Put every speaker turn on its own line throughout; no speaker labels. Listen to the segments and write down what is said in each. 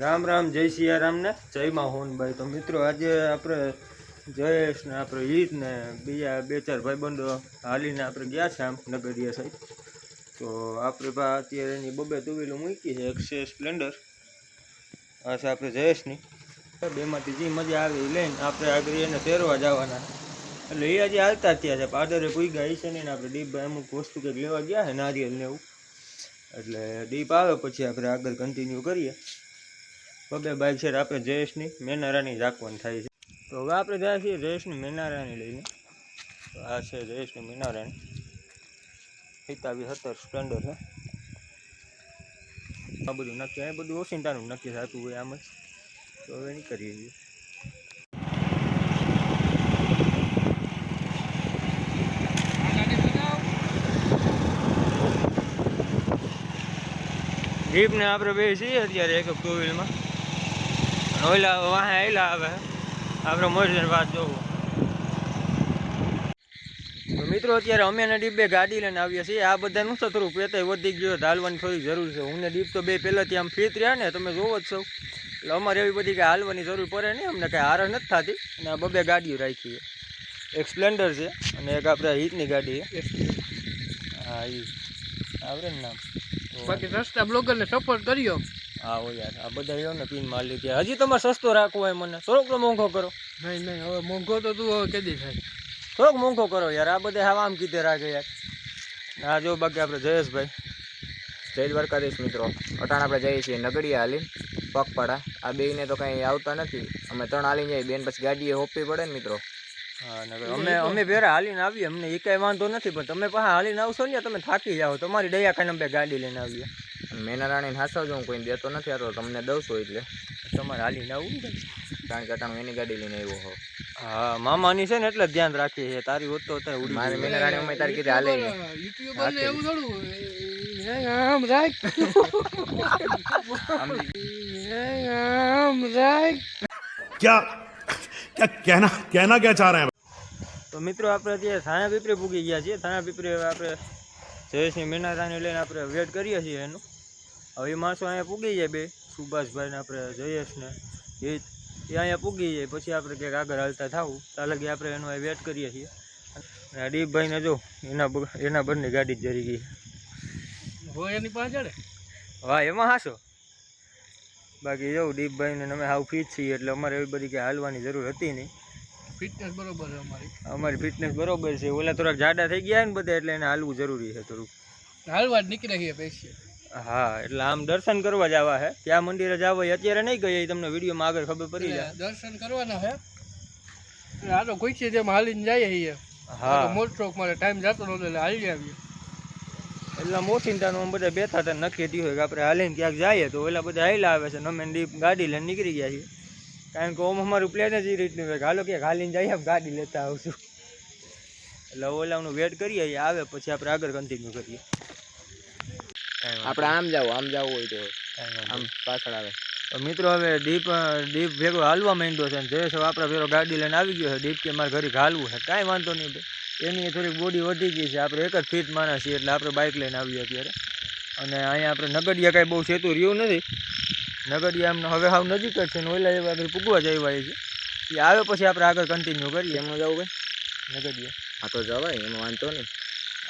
રામ રામ, જય સિયારામ ને જય માં હોનભાઈ તો મિત્રો, આજે આપણે જયેશ ને આપણે ઈદ ને બીજા બે ચાર ભાઈબંધો હાલીને આપણે ગયા છે આમ નગરિયા સાહેબ તો આપણે પા અત્યારે એની બબે ટુ મૂકી છે એક્સે સ્પ્લેન્ડર આ છે આપણે જયેશની. બેમાંથી જે મજા આવે એ લઈને આપણે આગળ એને ફેરવા જવાના. એટલે એ આજે હાલતા ત્યાં છે, પાદરે કોઈ ગાય છે નહીં આપણે ડીપ અમુક વસ્તુ કંઈક લેવા ગયા છે નારિયેલ ને એવું. એટલે ડીપ આવે પછી આપણે આગળ કન્ટિન્યુ કરીએ. બબે બાઇક છે આપણે જયેશની, મેનારાની રાખવાની થાય છે. તો હવે આપણે જાય છીએ જયેશની, મેનારાની લઈને. તો આ છે જયેશની, મેનારાની. હિતાવી સત્તર સ્પ્લેન્ડર છે. આ બધું નક્કી, આ બધું ઓસિંતાનું નક્કી થતું હોય આમ જ. તો હવે નીકળીએ છીએ. જીપને આપણે બે છીએ અત્યારે એક ટુ વ્હીલમાં ઓલા વાહે આયલા આવે આપણે મોરજન વાત જોવું. મિત્રો અત્યારે અમે ને ડીપ બે ગાડી લઈને આવીએ છીએ. આ બધાનું થોડું પેતાય વધી ગયો હાલવાની થોડી જરૂર છે. હું ને ડીપ તો બે પહેલાંથી આમ ફિટ રહ્યા ને તમે જોવો જ છો. એટલે અમારે એવી બધી કાંઈ હાલવાની જરૂર પડે નહીં. અમને કાંઈ હાર નથી થતી. અને આ બબે ગાડીઓ રાખી એક સ્પ્લેન્ડર છે અને એક આપણે હીટની ગાડી છે. હા એ આવડે ને નામ.
બાકી સસ્તા બ્લોગરને સપોર્ટ કર્યો.
હા હો યાર આ બધા રહ્યો ને પીન માલ લીધી હજી તમારે સસ્તો રાખવો હોય મને. થોડોક મોંઘો કરો.
નહીં નહીં હવે મોંઘો તો તું હવે કેદી થાય?
થોડોક મોંઘો કરો યાર. આ બધા હવા આમ કીધે રાખે યાર. આ જો બાકી આપણે જયેશભાઈ.
જય દ્વારકાધીશ મિત્રો. અટાણ આપણે જઈએ છીએ નગડીયા હાલીન પગપાડા આ બેને તો કંઈ આવતા નથી. અમે ત્રણ હાલીને જઈએ. બેન પછી ગાડીએ હોપવી પડે ને મિત્રો.
અમે અમે ભેરા હાલીને આવીએ. અમને એ કાંઈ વાંધો નથી પણ તમે પાછા હાલીને આવશો ને તમે થાકી જાઓ. તમારી દયા ખાઈને અમે ગાડી લઈને આવીએ.
મેનારાણીને હાસાવજો હું કોઈને દેતો નથી આતો તમને દઉં એટલે.
તમારે હાલીને આવું
કારણ કે અટાણું એની ગાડી લઈને આવ્યો હો
હા મામાની છે ને એટલે ધ્યાન રાખીએ છીએ. તારી હોત તો અત્યારે ઉડી
મારી મેનારાણી અમે તારી કીધી હાલે
યુટ્યુબર ને એવું થોડું.
તો મિત્રો આપણે જે થાણા પીપરી પૂગી ગયા છીએ થાણા પીપરી આપણે જયેશની મીનાતાને લઈને આપણે વેટ કરીએ છીએ એનું. હવે એ માણસો અહીંયા પૂગી જાય બે. સુભાષભાઈને આપણે જયેશને. એ એ અહીંયા પૂગી જાય. પછી આપણે ક્યાંક આગળ હાલતા થવું. ત્યાં લગી આપણે એનો વેટ કરીએ છીએ. અને દીપભાઈને જો એના એના બંને ગાડી જ જરી ગઈ.
હોય એની પાછળ?
હા એમાં હાશો બાકી જવું દીપભાઈને અમે હાવ ફિટ છીએ એટલે અમારે એવી બધી કંઈ હાલવાની જરૂર હતી નહીં.
ફિટનેસ બરોબર છે અમારી.
અમારી ફિટનેસ બરોબર છે. ઓલા થોડાક જાડા થઈ ગયા ને બધા એટલે એને હાલવું જરૂરી છે થોડુંક.
હાલવા જ નીકળે છે પૈસે.
હા એટલે આમ દર્શન કરવા જવા હે. ત્યાં મંદિરે જવા અત્યારે નહીં ગઈ તમને વિડીયોમાં આગળ ખબર પડી જાય.
દર્શન કરવાના હે. આ તો કોઈ છે જેમ હાલીને જઈએ છીએ
હા.
મોટ ચોક મારે ટાઈમ જતો નહોતો એટલે હાલી આવીએ.
એટલે મોચિંતાનું આમ બધા બેઠા હતા નક્કી થયું હોય કે આપણે હાલીને ક્યાંક જઈએ તો એટલે બધા હાઈલા આવે છે ને અમે ડીપ ગાડી લઈને નીકળી ગયા છીએ. કારણ કે ઓમ અમારું પ્લેન જ એ રીતનું હોય હાલો ક્યાંક હાલીને જઈએ ગાડી લેતા આવશું. એટલે ઓલાનું વેટ કરીએ આવે પછી આપણે આગળ કન્ટિન્યુ કરીએ.
આપણે આમ જાવ આમ જવું હોય તો આમ પાછળ આવે.
તો મિત્રો હવે ડીપ ડીપ ભેગો હાલવા માંડ્યો છે જે છે આપણે ભેગો ગાડી લઈને આવી ગયો છે. ડીપ કે મારે ઘરે હાલવું છે. કાંઈ વાંધો નહીં એની થોડીક બોડી વધી ગઈ છે. આપણે એક જ ફીટ માણસ છીએ એટલે આપણે બાઇક લઈને આવીએ અત્યારે. અને અહીંયા આપણે નગડિયા કાંઈ બહુ સેતું રહ્યું નથી. નગડિયા એમને હવે હાવ નજીક જ છે ને ઓલા એવા આગળ પૂગવા જ આવ્યા છે. એ આવે પછી આપણે આગળ કન્ટિન્યુ કરીએ.
એમાં જવું કંઈ
નગડિયા.
હા તો જવાય એમાં વાંધો નહીં.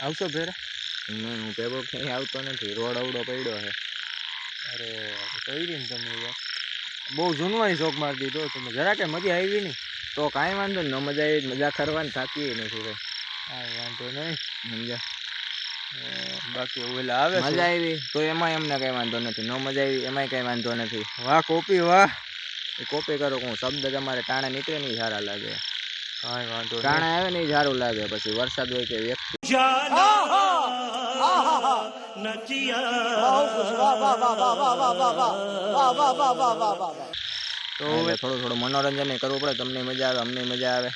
આવશો ભેરા?
નહીં હું ભેગો ક્યાંય આવતો નથી રોડ અવડો પડ્યો છે.
અરે કઈ રીતે તમે યાર? બહુ જૂનવાની શોખ મારી દીધો તમે જરા કે મજા આવી નહીં?
તો કાંઈ વાંધો નહીં ન મજા આવી મજા કરવાની થાકી નથી ભાઈ.
કાંઈ વાંધો નહીં. સમજા બાકી ઓલા આવે
મજા આવી તો એમાં એમને કઈ વાંધો નથી ન મજા આવી એમાંય કઈ વાંધો નથી.
વાહ કોપી વાહ.
એ કોપી કરો હું શબ્દ તમારે ટાણે નીકળે નહીં સારા લાગે.
કાંઈ વાંધો નહીં.
ટાણે આવે નહીં સારું લાગે પછી વરસાદ હોય કે વ્યક્તિ થોડું થોડું મનોરંજન કરવું પડે તમને મજા આવે અમને મજા આવે.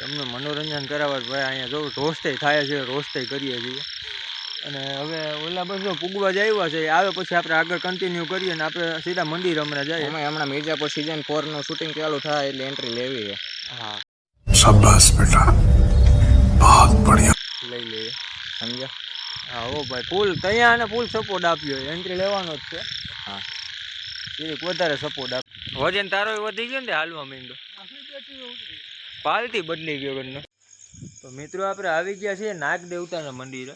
તમને મનોરંજન કરાવવા ભાઈ અહીંયા જોવું રોસ્ટે થાય છે રોસ્ટે કરીએ છીએ. અને હવે ઓલા બસ જો પૂગવા જાય છે આવે પછી આપણે આગળ કન્ટિન્યુ કરીએ ને આપણે સીધા મંદિર હમણાં જાય
એમાં હમણાં મિર્જાપુર સિઝન ફોરનું શૂટિંગ ચાલુ થાય એટલે એન્ટ્રી લેવી છે.
હા.
શાબાશ બેટા. બહુત બઢિયા
લઈ લઈએ.
સમજ્યા?
હા હો ભાઈ, ફૂલ ત્યાં અને ફૂલ સપોર્ટ આપ્યો એન્ટ્રી લેવાનો જ છે.
હા.
એક વધારે સપોર્ટ આપ વજન તારો વધી ગયો ને હાલવા માંડ્યો પાલથી બદલી ગયો ઘરનો. તો મિત્રો, આપણે આવી ગયા છીએ નાગ દેવતાના મંદિરે.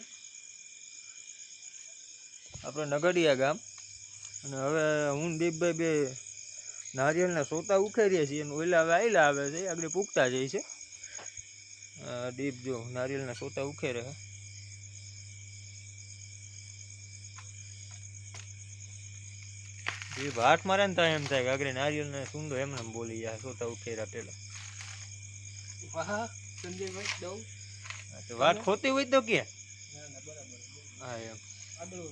આપણે નગડિયા ગામ. અને હવે હું દીપભાઈ બે નારિયેળના સોતા ઉખેરીએ છીએ. અને ઓલા હવે આવેલા આવે છે આગળ પૂગતા જાય છે. દીપ જો નારિયેળના સોતા ઉખેરે છે દીપ મારે ને ત્યાં એમ થાય કે આગળ નારિયેળને સુંદો એમને એમ બોલી જાય સોતા ઉખેરા પેલા
વાહ સંજયભાઈ દઉં.
તો વાત ખોટી હોય તો કે.
ના ના
હા એમ.
આગળ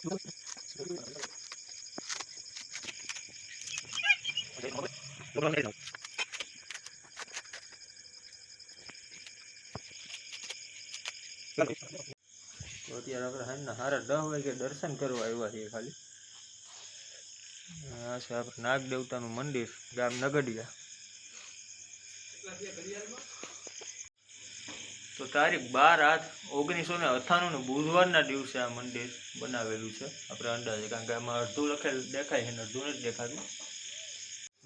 તો સારા દસ વાગે દર્શન કરવા આવ્યા છીએ ખાલી. આ છે આપણે નાગ દેવતાનું મંદિર, ગામ નગડિયા. તારીખ બાર આઠ ઓગણીસો ને અઠ્ઠાણું ને બુધવારના દિવસે આ મંદિર બનાવેલું છે. આપણે અંદાજે, કારણ કે આમાં અડધું લખેલ દેખાય છે ને અડધું નથી દેખાતું.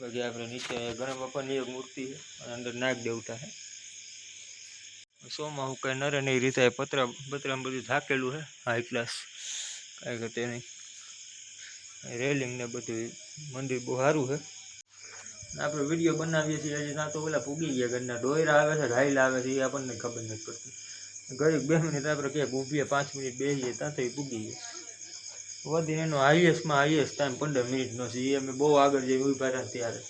બાકી આપણે નીચે ગણેશ બાપાની એક મૂર્તિ છે, અને અંદર નાગ દેવતા છે. સોમાં હું કઈ નરે નહીં રીતે પતરા, પતરામાં બધું ઢાકેલું છે હાઈ ક્લાસ કાંઈ ઘટે નહીં. રેલિંગ ને બધું મંદિર બહુ સારું છે. આપણે વીડિયો બનાવીએ છીએ, હજી ના તો ઓલા પૂગી ગયા ઘરના, ડોયરા આવે છે ઘાયલા આવે છે, એ આપણને ખબર નથી પડતી. ઘડીક બે મિનિટ આપણે ક્યાંક ઊભીએ, પાંચ મિનિટ બેસીએ ત્યાં તો એ પૂગી ગયા. વધીને એનો હાઈએસ્ટમાં હાઈએસ્ટ ટાઈમ પંદર મિનિટનો છે, એ અમે બહુ આગળ જઈ ઊભા રહ્યા ત્યારે.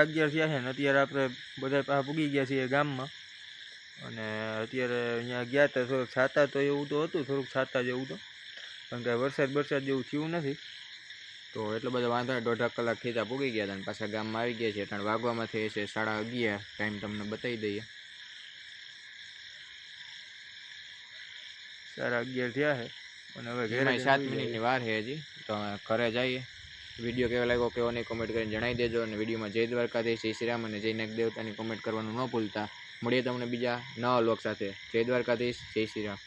અત્યારે અગિયાર થયા છે ને અત્યારે આપણે બધા પાસે પૂગી ગયા છીએ ગામમાં. અને અત્યારે અહીંયા ગયા હતા થોડુંક છાતા તો એવું તો હતું થોડુંક છાતા જેવું તો. કારણ કે વરસાદ વરસાદ જેવું થયું નથી.
તો એટલો બધો વાંધો દોઢ કલાક થઈ ત્યાં પૂગી ગયા હતા અને પાછા ગામમાં આવી ગયા છે. ત્રણ વાગવામાં થઈ છે સાડા અગિયાર ટાઈમ તમને બતાવી દઈએ.
સાડા અગિયાર થયા છે. અને હવે ઘરે
સાત મિનિટની વાર છે હજી. તો અમે ઘરે જઈએ. વીડિયો કેવો લાગ્યો, કેવો નહીં કોમેન્ટ કરીને જણાવી દેજો અને વિડીયોમાં જય દ્વારકાધીશ, જય શ્રી રામ અને જય નગદેવતાની કોમેન્ટ કરવાનું ન ભૂલતા. મળીએ તમને બીજા નવા લોક સાથે. જય દ્વારકાધીશ, જય શ્રી રામ.